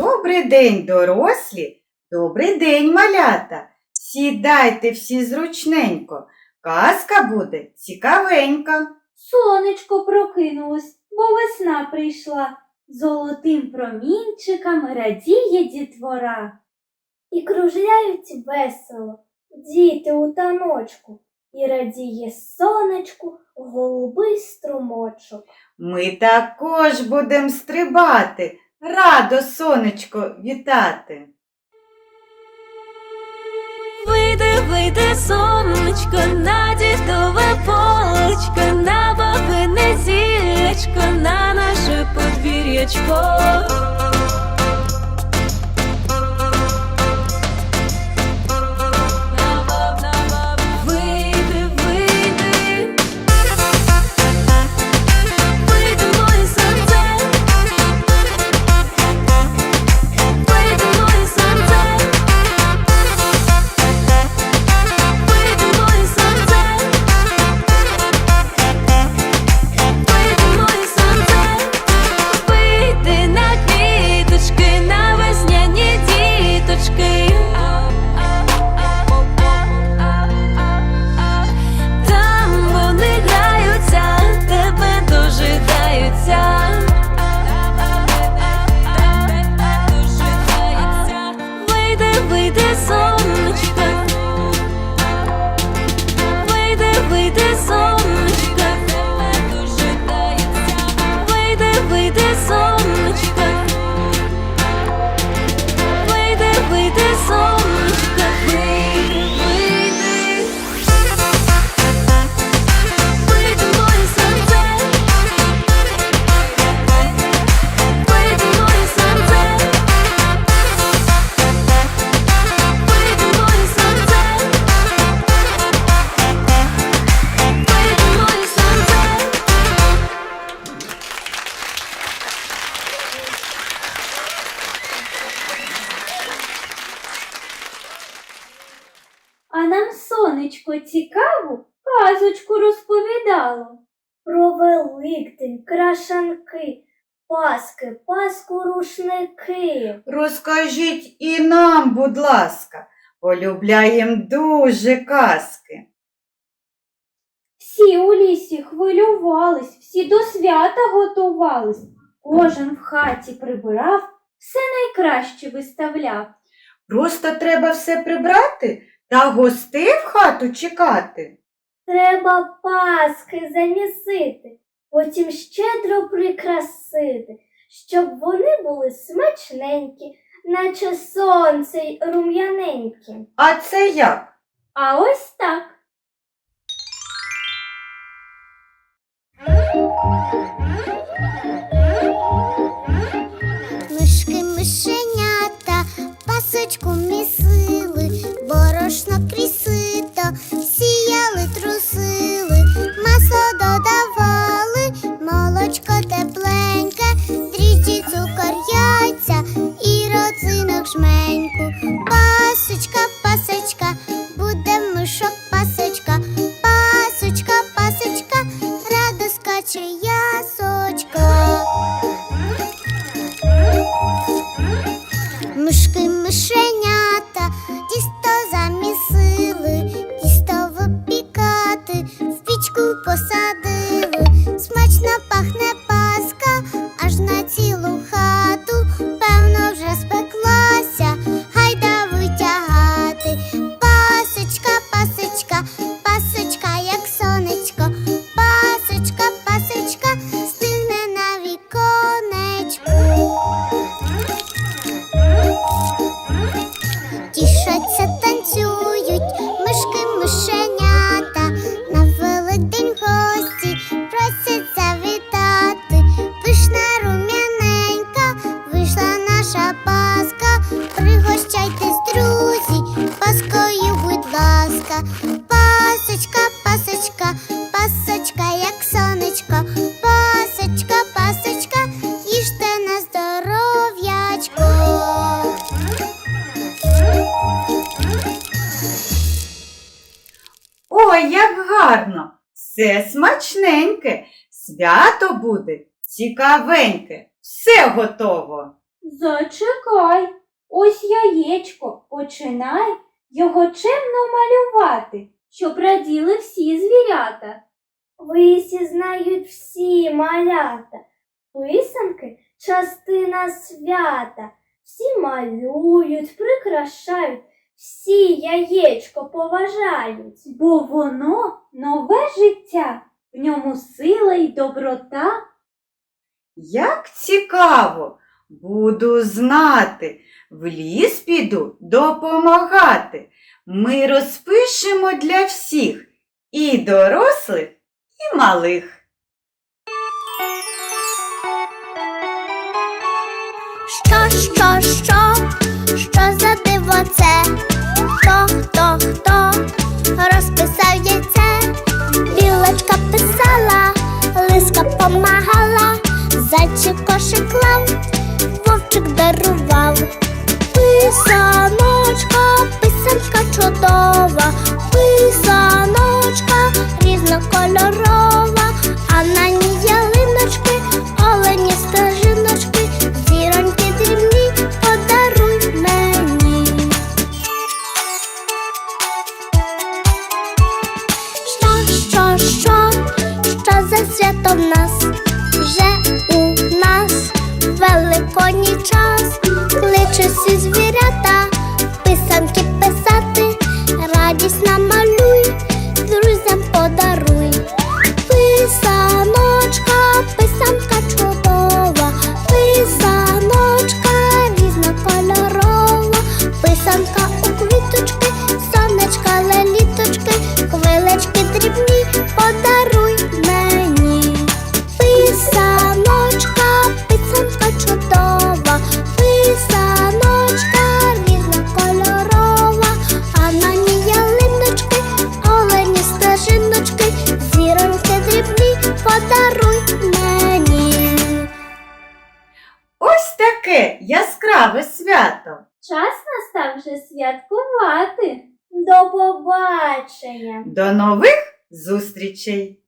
Добрий день, дорослі, добрий день, малята. Сідайте всі зручненько. Казка буде цікавенька. Сонечко прокинулось, бо весна прийшла. Золотим промінчиками радіє дітвора. І кружляють весело діти у таночку, і радіє сонечку голубий струмочок. Ми також будемо стрибати, радо сонечко вітати. Вийде, вийде сонечко, на дідове полочко, на бабине зілечко, на наше подвір'ячко. Нам сонечко цікаву казочку розповідало. Про Великдень, крашанки, паски, паску рушники. Розкажіть і нам, будь ласка, полюбляєм дуже казки. Всі у лісі хвилювались, всі до свята готувались. Кожен в хаті прибирав, все найкраще виставляв. Просто треба все прибрати та гостей в хату чекати. Треба паски замісити, потім щедро прикрасити, щоб вони були смачненькі, наче сонце й рум'яненькі. А це як? А ось так. Мишки Все смачненьке, свято буде цікавеньке, все готово. Зачекай, ось яєчко, починай його чемно малювати, щоб раділи всі звірята. Висі знають всі малята, писанки частина свята. Всі малюють, прикрашають, всі яєчко поважають. Бо воно нове життя, в ньому сила й доброта. Як цікаво, буду знати, в ліс піду допомагати. Ми розпишемо для всіх і дорослих, і малих. Що, що, що, що за диво це? Хто, хто, хто розписав яйце? Білочка писала, лиска помагала, зайчик кошик клав, вовчик дарував. Писаночка, писанка чудова, писаночка за свято в нас? Вже у нас великодній час, кличе всі звірята, Час настав вже святкувати. До побачення! До нових зустрічей!